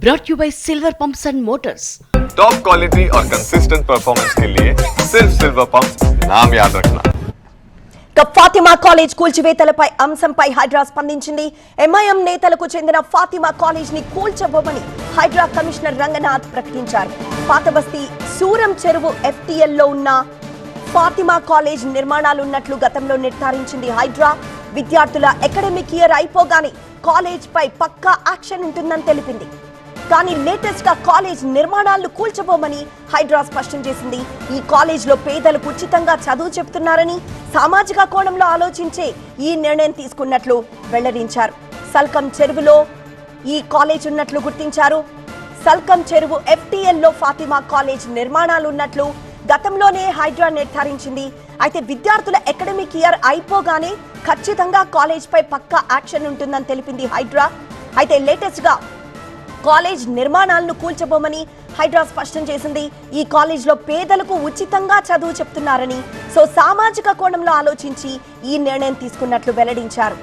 brought you by Silver Pumps and Motors. Top quality और consistent performance के लिए सिर्फ सिल्वर पंप नाम याद रखना ఇక ఫాతిమా కాలేజ్ కూల్చివేతలపై అంశంపై హైడ్రా స్పందించింది ఎంఐఎం నేతలకు చెందిన ఫాతిమా కాలేజ్ ని కూల్చబోమని హైడ్రా కమిషనర్ రంగనాథ్ ప్రకటించారు పాతబస్తీ సూరం చెరువు FTL లో ఉన్న ఫాతిమా కాలేజ్ నిర్మాణాలున్నట్లు గతంలో నిర్ధారించింది హైడ్రా విద్యార్థుల అకాడమిక్ ఇయర్ అయిపోగానే కాలేజ్ పై పక్కా యాక్షన్ ఉంటుందని తెలిపింది కానీ లేటెస్ట్గా కాలేజ్ నిర్మాణాలను కూల్చబోమని హైడ్రా స్పష్టం చేసింది. ఈ కాలేజ్లో పేదలకు ఉచితంగా చదువు చెప్తున్నారని సామాజిక కోణంలో ఆలోచించే ఈ నిర్ణయం తీసుకున్నట్లు వెల్లడించారు. సల్కం చెరువులో ఈ కాలేజ్ ఉన్నట్లు గుర్తించారు. సల్కం చెరువు FTL లో ఫాతిమా కాలేజ్ నిర్మాణాలు ఉన్నట్లు గతంలోనే హైడ్రా నిర్ధారించింది. అయితే విద్యార్థుల అకాడమిక్ ఇయర్ అయిపోగానే ఖచ్చితంగా కాలేజ్ పై పక్కా యాక్షన్ ఉంటుందని తెలిపింది హైడ్రా. అయితే లేటెస్ట్గా కాలేజ్ నిర్మాణాలను కూల్చబోమని హైడ్రా స్పష్టం చేసింది. ఈ కాలేజ్లో పేదలకు ఉచితంగా చదువు చెప్తున్నారని సో సామాజిక కోణంలో ఆలోచించి ఈ నిర్ణయం తీసుకున్నట్లు వెల్లడించారు.